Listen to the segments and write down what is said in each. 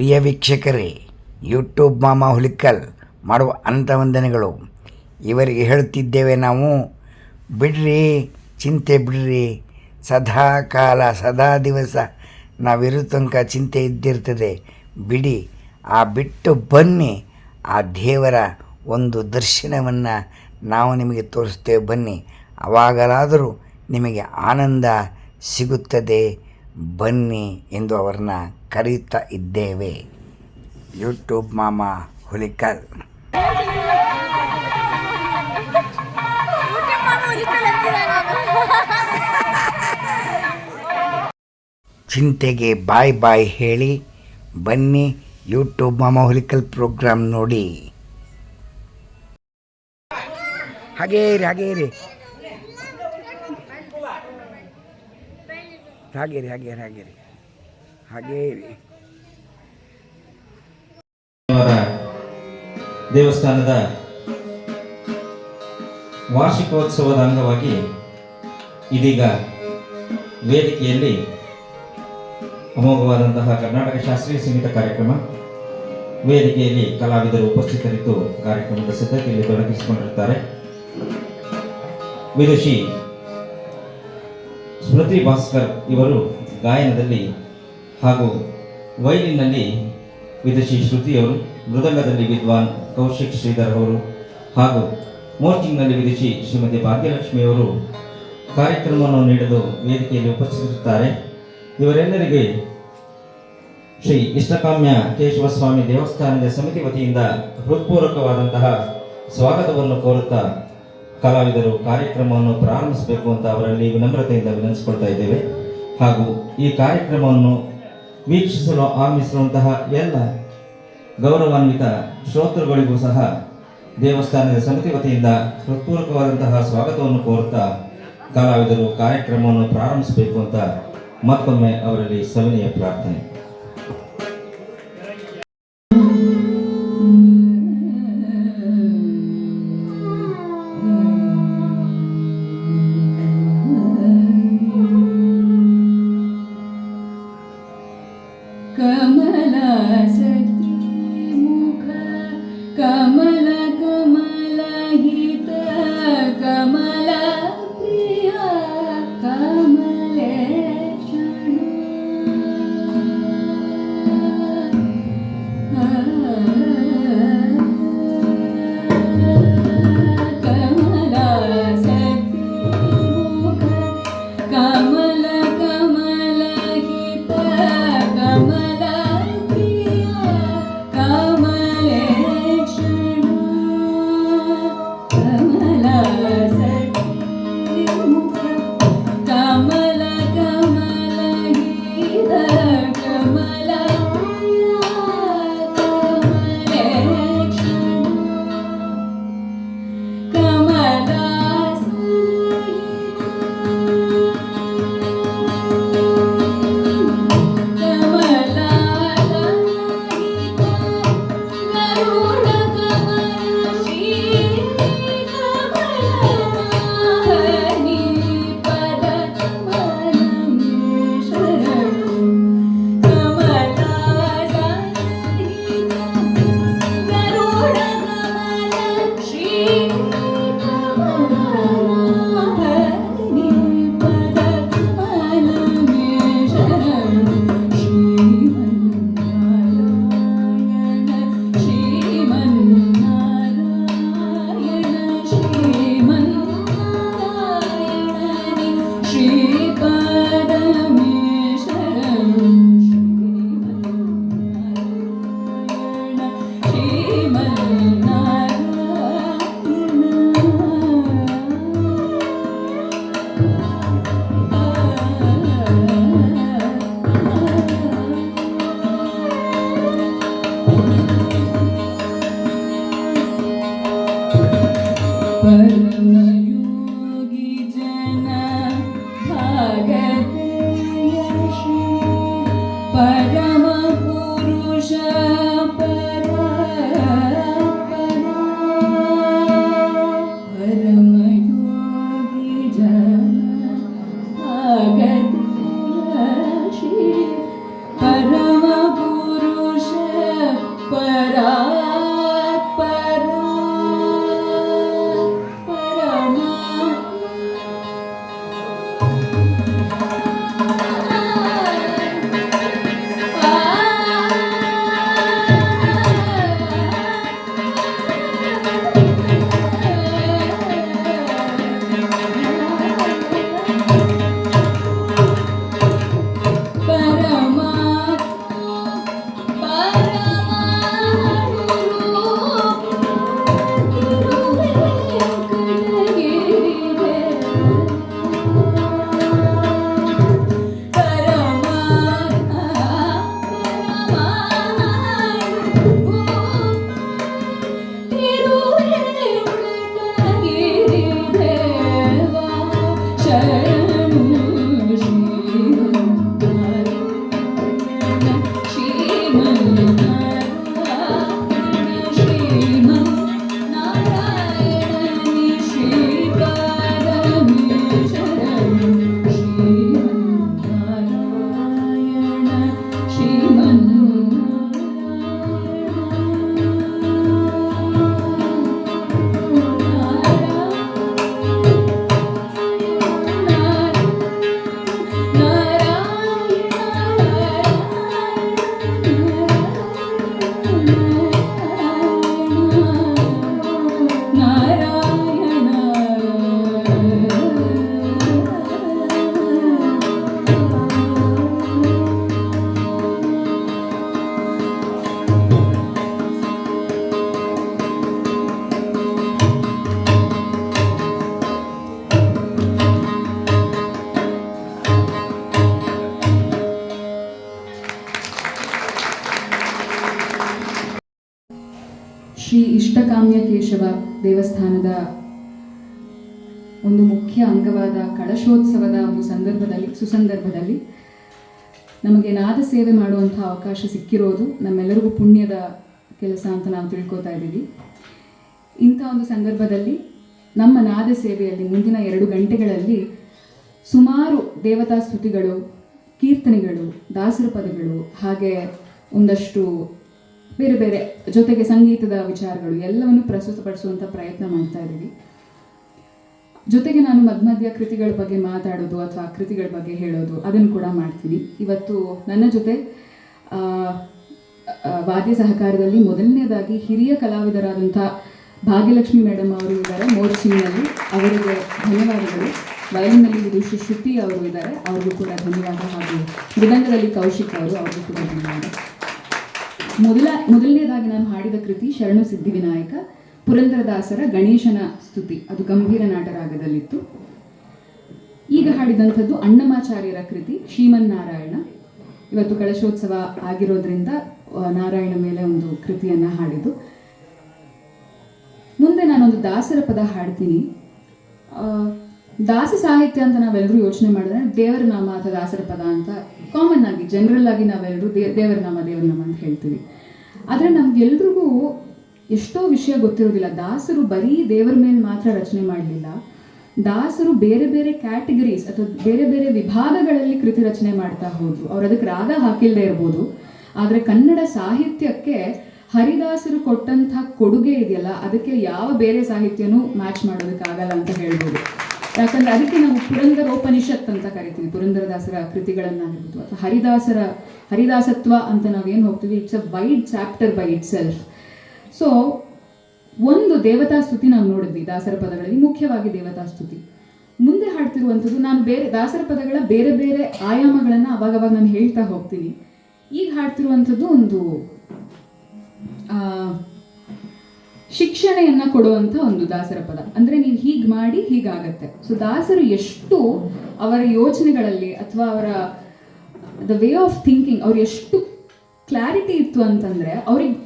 ಪ್ರಿಯ ವೀಕ್ಷಕರೇ ಯೂಟ್ಯೂಬ್ ಮಾಮಾ ಹುಲಿಕಲ್ ಮಾಡುವ ಅಂತ ವಂದನೆಗಳು ಇವರಿಗೆ ಹೇಳುತ್ತಿದ್ದೇವೆ ನಾವು, ಬಿಡ್ರಿ, ಚಿಂತೆ ಬಿಡ್ರಿ ಸದಾ ಕಾಲ ಸದಾ ದಿವಸ ನಾವಿರೋ ತನಕ ಚಿಂತೆ ಇದ್ದಿರ್ತದೆ. ಬಿಡಿ, ಆ ಬಿಟ್ಟು ಬನ್ನಿ, ಆ ದೇವರ ಒಂದು ದರ್ಶನವನ್ನು ನಾವು ನಿಮಗೆ ತೋರಿಸ್ತೇವೆ ಬನ್ನಿ. ಅವಾಗಲಾದರೂ ನಿಮಗೆ ಆನಂದ ಸಿಗುತ್ತದೆ. ಬನ್ನಿ ಎಂದು ಅವರನ್ನ ಕರೀತಾ ಇದ್ದೇವೆ. ಯೂಟ್ಯೂಬ್ ಮಾಮ ಹುಲಿಕಲ್. ಚಿಂತೆಗೆ ಬಾಯ್ ಬಾಯ್ ಹೇಳಿ, ಬನ್ನಿ ಯೂಟ್ಯೂಬ್ ಮಾಮ ಹುಲಿಕಲ್ ಪ್ರೋಗ್ರಾಮ್ ನೋಡಿ. ಹಾಗೇ ರೀ ಹಾಗೇ ಇರಿ. ಹಾಗೇರಿ ಹಾಗೇರಿ ಹಾಗೇ ಇರಿ ಹಾಗೇ ಇರಿ ಅವರ ದೇವಸ್ಥಾನದ ವಾರ್ಷಿಕೋತ್ಸವದ ಅಂಗವಾಗಿ ಇದೀಗ ವೇದಿಕೆಯಲ್ಲಿ ಅಮೋಘವಾದಂತಹ ಕರ್ನಾಟಕ ಶಾಸ್ತ್ರೀಯ ಸಂಗೀತ ಕಾರ್ಯಕ್ರಮ ವೇದಿಕೆಯಲ್ಲಿ ಕಲಾವಿದರು ಉಪಸ್ಥಿತರಿದ್ದು ಕಾರ್ಯಕ್ರಮದ ಸಿದ್ಧತೆಯಲ್ಲಿ ತೊಡಗಿಸಿಕೊಂಡಿರುತ್ತಾರೆ. ವಿದುಷಿ ಸ್ಮೃತಿ ಭಾಸ್ಕರ್ ಇವರು ಗಾಯನದಲ್ಲಿ ಹಾಗೂ ವೈಲಿನ್ನಲ್ಲಿ ವಿದುಷಿ ಶ್ರುತಿಯವರು ಮೃದಂಗದಲ್ಲಿ ವಿದ್ವಾನ್ ಕೌಶಿಕ್ ಶ್ರೀಧರ್ ಅವರು ಹಾಗೂ ಮೋರ್ಚಿಂಗ್ನಲ್ಲಿ ವಿದುಷಿ ಶ್ರೀಮತಿ ಭಾಗ್ಯಲಕ್ಷ್ಮಿಯವರು ಕಾರ್ಯಕ್ರಮವನ್ನು ನೀಡಲು ವೇದಿಕೆಯಲ್ಲಿ ಉಪಸ್ಥಿತಿರುತ್ತಾರೆ. ಇವರೆಲ್ಲರಿಗೆ ಶ್ರೀ ಇಷ್ಟಕಾಮ್ಯ ಕೇಶವಸ್ವಾಮಿ ದೇವಸ್ಥಾನದ ಸಮಿತಿ ವತಿಯಿಂದ ಹೃತ್ಪೂರ್ವಕವಾದಂತಹ ಸ್ವಾಗತವನ್ನು ಕೋರುತ್ತಾ ಕಲಾವಿದರು ಕಾರ್ಯಕ್ರಮವನ್ನು ಪ್ರಾರಂಭಿಸಬೇಕು ಅಂತ ಅವರಲ್ಲಿ ವಿನಮ್ರತೆಯಿಂದ ವಿನಂತಿಸಿಕೊಳ್ತಾ ಇದ್ದೇವೆ. ಹಾಗೂ ಈ ಕಾರ್ಯಕ್ರಮವನ್ನು ವೀಕ್ಷಿಸಲು ಆಗಮಿಸಿರುವಂತಹ ಎಲ್ಲ ಗೌರವಾನ್ವಿತ ಶ್ರೋತೃಗಳಿಗೂ ಸಹ ದೇವಸ್ಥಾನದ ಸಮಿತಿ ವತಿಯಿಂದ ಹೃತ್ಪೂರ್ವಕವಾದಂತಹ ಸ್ವಾಗತವನ್ನು ಕೋರುತ್ತಾ ಕಲಾವಿದರು ಕಾರ್ಯಕ್ರಮವನ್ನು ಪ್ರಾರಂಭಿಸಬೇಕು ಅಂತ ಮತ್ತೊಮ್ಮೆ ಅವರಲ್ಲಿ ಸವಿನಯ ಪ್ರಾರ್ಥನೆ. ದೇವಸ್ಥಾನದ ಒಂದು ಮುಖ್ಯ ಅಂಗವಾದ ಕಳಶೋತ್ಸವದ ಒಂದು ಸಂದರ್ಭದಲ್ಲಿ, ಸುಸಂದರ್ಭದಲ್ಲಿ ನಮಗೆ ನಾದ ಸೇವೆ ಮಾಡುವಂಥ ಅವಕಾಶ ಸಿಕ್ಕಿರೋದು ನಮ್ಮೆಲ್ಲರಿಗೂ ಪುಣ್ಯದ ಕೆಲಸ ಅಂತ ನಾವು ತಿಳ್ಕೊತಾ ಇದ್ದೀವಿ. ಇಂಥ ಒಂದು ಸಂದರ್ಭದಲ್ಲಿ ನಮ್ಮ ನಾದ ಸೇವೆಯಲ್ಲಿ ಮುಂದಿನ ಎರಡು ಗಂಟೆಗಳಲ್ಲಿ ಸುಮಾರು ದೇವತಾ ಸ್ತುತಿಗಳು, ಕೀರ್ತನೆಗಳು, ದಾಸರ ಪದಗಳು ಹಾಗೆ ಒಂದಷ್ಟು ಬೇರೆ ಬೇರೆ ಜೊತೆಗೆ ಸಂಗೀತದ ವಿಚಾರಗಳು ಎಲ್ಲವನ್ನು ಪ್ರಸ್ತುತಪಡಿಸುವಂಥ ಪ್ರಯತ್ನ ಮಾಡ್ತಾ ಇದ್ದೀವಿ. ಜೊತೆಗೆ ನಾನು ಮಧ್ಯ ಕೃತಿಗಳ ಬಗ್ಗೆ ಮಾತಾಡೋದು ಅಥವಾ ಕೃತಿಗಳ ಬಗ್ಗೆ ಹೇಳೋದು ಅದನ್ನು ಕೂಡ ಮಾಡ್ತೀನಿ. ಇವತ್ತು ನನ್ನ ಜೊತೆ ವಾದ್ಯ ಸಹಕಾರದಲ್ಲಿ ಮೊದಲನೇದಾಗಿ ಹಿರಿಯ ಕಲಾವಿದರಾದಂಥ ಭಾಗ್ಯಲಕ್ಷ್ಮಿ ಮೇಡಮ್ ಅವರು ಇದ್ದಾರೆ. ಮೋರ್ಚಿನಲ್ಲಿ ಅವರಿಗೆ ಧನ್ಯವಾದಗಳು. ವಯಲಿನಲ್ಲಿ ವಿದುಷಿ ಶ್ರುತಿ ಅವರು ಇದ್ದಾರೆ. ಅವರಿಗೂ ಕೂಡ ಧನ್ಯವಾದ. ಹಾಗೂ ಮೃದಂಗದಲ್ಲಿ ಕೌಶಿಕ್ ಅವರು, ಅವರಿಗೂ ಕೂಡ ಧನ್ಯವಾದ. ಮೊದಲ, ಮೊದಲನೇದಾಗಿ ನಾನು ಹಾಡಿದ ಕೃತಿ ಶರಣು ಸಿದ್ಧಿವಿನಾಯಕ ಪುರಂದರದಾಸರ ಗಣೇಶನ ಸ್ತುತಿ. ಅದು ಗಂಭೀರ ನಾಟರಾಗದಲ್ಲಿತ್ತು. ಈಗ ಹಾಡಿದಂಥದ್ದು ಅಣ್ಣಮಾಚಾರ್ಯರ ಕೃತಿ, ಶ್ರೀಮನ್ನಾರಾಯಣ. ಇವತ್ತು ಕಳಶೋತ್ಸವ ಆಗಿರೋದ್ರಿಂದ ನಾರಾಯಣ ಮೇಲೆ ಒಂದು ಕೃತಿಯನ್ನ ಹಾಡಿದ್ದು. ಮುಂದೆ ನಾನೊಂದು ದಾಸರ ಪದ ಹಾಡ್ತೀನಿ. ದಾಸ ಸಾಹಿತ್ಯ ಅಂತ ನಾವೆಲ್ಲರೂ ಯೋಚನೆ ಮಾಡಿದ್ರೆ, ದೇವರ ನಾಮ ಅಥವಾ ದಾಸರ ಪದ ಅಂತ ಕಾಮನ್ ಆಗಿ ಜನರಲ್ ಆಗಿ ನಾವೆಲ್ಲರೂ ದೇ ದೇವರ ನಾಮ ದೇವರ ನಾಮ ಅಂತ ಹೇಳ್ತೀವಿ. ಆದರೆ ನಮ್ಗೆಲ್ರಿಗೂ ಎಷ್ಟೋ ವಿಷಯ ಗೊತ್ತಿರೋದಿಲ್ಲ. ದಾಸರು ಬರೀ ದೇವರ ಮೇಲೆ ಮಾತ್ರ ರಚನೆ ಮಾಡಲಿಲ್ಲ. ದಾಸರು ಬೇರೆ ಬೇರೆ ಕ್ಯಾಟಗರೀಸ್ ಅಥವಾ ಬೇರೆ ಬೇರೆ ವಿಭಾಗಗಳಲ್ಲಿ ಕೃತಿ ರಚನೆ ಮಾಡ್ತಾ ಹೋದ್ರು. ಅವ್ರು ಅದಕ್ಕೆ ರಾಗ ಹಾಕಿಲ್ಲದೆ ಇರ್ಬೋದು. ಆದರೆ ಕನ್ನಡ ಸಾಹಿತ್ಯಕ್ಕೆ ಹರಿದಾಸರು ಕೊಟ್ಟಂಥ ಕೊಡುಗೆ ಇದೆಯಲ್ಲ, ಅದಕ್ಕೆ ಯಾವ ಬೇರೆ ಸಾಹಿತ್ಯನೂ ಮ್ಯಾಚ್ ಮಾಡೋದಕ್ಕಾಗಲ್ಲ ಅಂತ ಹೇಳ್ಬೋದು. ಯಾಕಂದ್ರೆ ಅದಕ್ಕೆ ನಾವು ಪುರಂದರೋಪನಿಷತ್ ಅಂತ ಕರಿತೀವಿ. ಪುರಂದರದಾಸರ ಕೃತಿಗಳನ್ನಾಗಿರ್ಬೋದು ಅಥವಾ ಹರಿದಾಸರ, ಹರಿದಾಸತ್ವ ಅಂತ ನಾವೇನು ಹೋಗ್ತೀವಿ? It's a wide chapter by itself so ಒಂದು ದೇವತಾ ಸ್ತುತಿ ನಾವು ನೋಡಿದ್ವಿ ದಾಸರ ಪದಗಳಲ್ಲಿ, ಮುಖ್ಯವಾಗಿ ದೇವತಾ ಸ್ತುತಿ. ಮುಂದೆ ಹಾಡ್ತಿರುವಂಥದ್ದು, ನಾನು ಬೇರೆ, ದಾಸರ ಪದಗಳ ಬೇರೆ ಬೇರೆ ಆಯಾಮಗಳನ್ನು ಅವಾಗವಾಗ ನಾನು ಹೇಳ್ತಾ ಹೋಗ್ತೀನಿ. ಈಗ ಹಾಡ್ತಿರುವಂಥದ್ದು ಒಂದು ಶಿಕ್ಷಣೆಯನ್ನ ಕೊಡುವಂಥ ಒಂದು ದಾಸರ ಪದ. ಅಂದ್ರೆ ನೀವು ಹೀಗೆ ಮಾಡಿ ಹೀಗಾಗತ್ತೆ. ಸೊ ದಾಸರು ಎಷ್ಟು ಅವರ ಯೋಚನೆಗಳಲ್ಲಿ ಅಥವಾ ಅವರ ದ ವೇ ಆಫ್ ಥಿಂಕಿಂಗ್ ಅವ್ರು ಎಷ್ಟು ಕ್ಲಾರಿಟಿ ಇತ್ತು ಅಂತಂದ್ರೆ ಅವ್ರಿಗೆ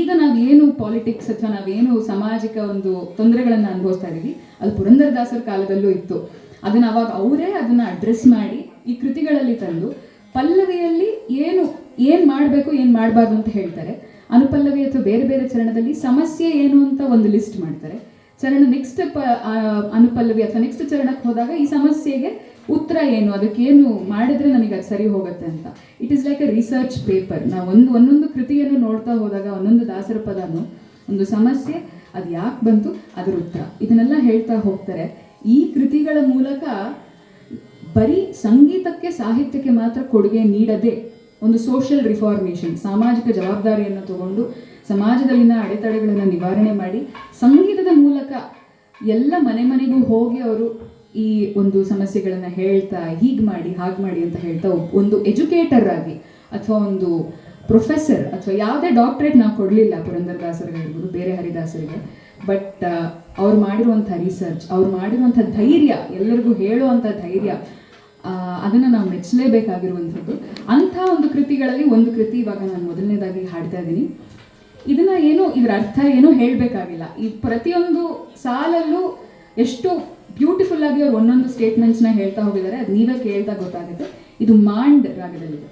ಈಗ ನಾವೇನು ಪಾಲಿಟಿಕ್ಸ್ ಅಥವಾ ನಾವೇನು ಸಾಮಾಜಿಕ ಒಂದು ತೊಂದರೆಗಳನ್ನು ಅನುಭವಿಸ್ತಾ ಇದ್ದೀವಿ ಅದು ಪುರಂದರದಾಸರ ಕಾಲದಲ್ಲೂ ಇತ್ತು. ಅದನ್ನ ಅವಾಗ ಅವರೇ ಅದನ್ನ ಅಡ್ರೆಸ್ ಮಾಡಿ ಈ ಕೃತಿಗಳಲ್ಲಿ ತಂದು, ಪಲ್ಲವಿಯಲ್ಲಿ ಏನು ಏನು ಮಾಡಬೇಕು, ಏನು ಮಾಡಬಾರ್ದು ಅಂತ ಹೇಳ್ತಾರೆ. ಅನುಪಲ್ಲವಿ ಅಥವಾ ಬೇರೆ ಬೇರೆ ಚರಣದಲ್ಲಿ ಸಮಸ್ಯೆ ಏನು ಅಂತ ಒಂದು ಲಿಸ್ಟ್ ಮಾಡ್ತಾರೆ. ಚರಣ ನೆಕ್ಸ್ಟ್ ಅನುಪಲ್ಲವಿ ಅಥವಾ ನೆಕ್ಸ್ಟ್ ಚರಣಕ್ಕೆ ಹೋದಾಗ ಈ ಸಮಸ್ಯೆಗೆ ಉತ್ತರ ಏನು? ಅದಕ್ಕೆ ಏನು ಮಾಡಿದ್ರೆ ನಮಗೆ ಅದು ಸರಿ ಹೋಗುತ್ತೆ ಅಂತ. It is like a research paper ನಾವು ಒಂದು, ಒಂದೊಂದು ಕೃತಿಯನ್ನು ನೋಡ್ತಾ ಹೋದಾಗ, ಒಂದೊಂದು ದಾಸರ ಪದನು, ಒಂದು ಸಮಸ್ಯೆ, ಅದು ಯಾಕೆ ಬಂತು, ಅದರ ಉತ್ತರ. ಇದನ್ನೆಲ್ಲ ಹೇಳ್ತಾ ಹೋಗ್ತಾರೆ. ಈ ಕೃತಿಗಳ ಮೂಲಕ ಬರೀ ಸಂಗೀತಕ್ಕೆ, ಸಾಹಿತ್ಯಕ್ಕೆ ಮಾತ್ರ ಕೊಡುಗೆ ನೀಡದೆ ಒಂದು ಸೋಷಿಯಲ್ ರಿಫಾರ್ಮೇಷನ್ ಸಾಮಾಜಿಕ ಜವಾಬ್ದಾರಿಯನ್ನು ತಗೊಂಡು ಸಮಾಜದಲ್ಲಿನ ಅಡೆತಡೆಗಳನ್ನು ನಿವಾರಣೆ ಮಾಡಿ, ಸಂಗೀತದ ಮೂಲಕ ಎಲ್ಲ ಮನೆ ಮನೆಗೂ ಹೋಗಿ ಅವರು ಈ ಒಂದು ಸಮಸ್ಯೆಗಳನ್ನು ಹೇಳ್ತಾ, ಹೀಗೆ ಮಾಡಿ, ಹಾಗೆ ಮಾಡಿ ಅಂತ ಹೇಳ್ತಾ ಒಂದು ಎಜುಕೇಟರ್ ಆಗಿ ಅಥವಾ ಒಂದು ಪ್ರೊಫೆಸರ್ ಅಥವಾ ಯಾವುದೇ ಡಾಕ್ಟ್ರೇಟ್ ನಾವು ಕೊಡಲಿಲ್ಲ ಪುರಂದರದಾಸರಿಗೆ ಇರ್ಬೋದು ಬೇರೆ ಹರಿದಾಸರಿಗೆ ಬಟ್ ಅವ್ರು ಮಾಡಿರುವಂಥ ರಿಸರ್ಚ್ ಅವ್ರು ಮಾಡಿರುವಂಥ ಧೈರ್ಯ, ಎಲ್ಲರಿಗೂ ಹೇಳುವಂಥ ಧೈರ್ಯ ಅದನ್ನ ನಾವು ಮೆಚ್ಚಲೇಬೇಕಾಗಿರುವಂಥದ್ದು. ಅಂಥ ಒಂದು ಕೃತಿಗಳಲ್ಲಿ ಒಂದು ಕೃತಿ ಇವಾಗ ನಾನು ಮೊದಲನೇದಾಗಿ ಹಾಡ್ತಾ ಇದ್ದೀನಿ. ಇದನ್ನ ಏನು, ಇದರ ಅರ್ಥ ಏನೂ ಹೇಳಬೇಕಾಗಿಲ್ಲ. ಈ ಪ್ರತಿಯೊಂದು ಸಾಲಲ್ಲೂ ಎಷ್ಟು ಬ್ಯೂಟಿಫುಲ್ ಆಗಿ ಅವ್ರು ಒಂದೊಂದು ಸ್ಟೇಟ್ಮೆಂಟ್ಸ್ನ ಹೇಳ್ತಾ ಹೋಗಿದ್ದಾರೆ, ಅದು ನೀವೇ ಕೇಳ್ತಾ ಗೊತ್ತಾಗುತ್ತೆ. ಇದು ಮಾಂಡ್ ರಾಗದಲ್ಲಿದೆ.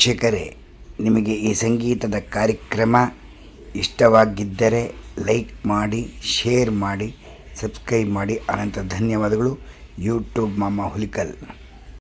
ವೀಕ್ಷಕರೇ, ನಿಮಗೆ ಈ ಸಂಗೀತದ ಕಾರ್ಯಕ್ರಮ ಇಷ್ಟವಾಗಿದ್ದರೆ ಲೈಕ್ ಮಾಡಿ, ಶೇರ್ ಮಾಡಿ, ಸಬ್ಸ್ಕ್ರೈಬ್ ಮಾಡಿ. ಅನಂತ ಧನ್ಯವಾದಗಳು. ಯೂಟ್ಯೂಬ್ ಮಾಮ ಹುಲಿಕಲ್.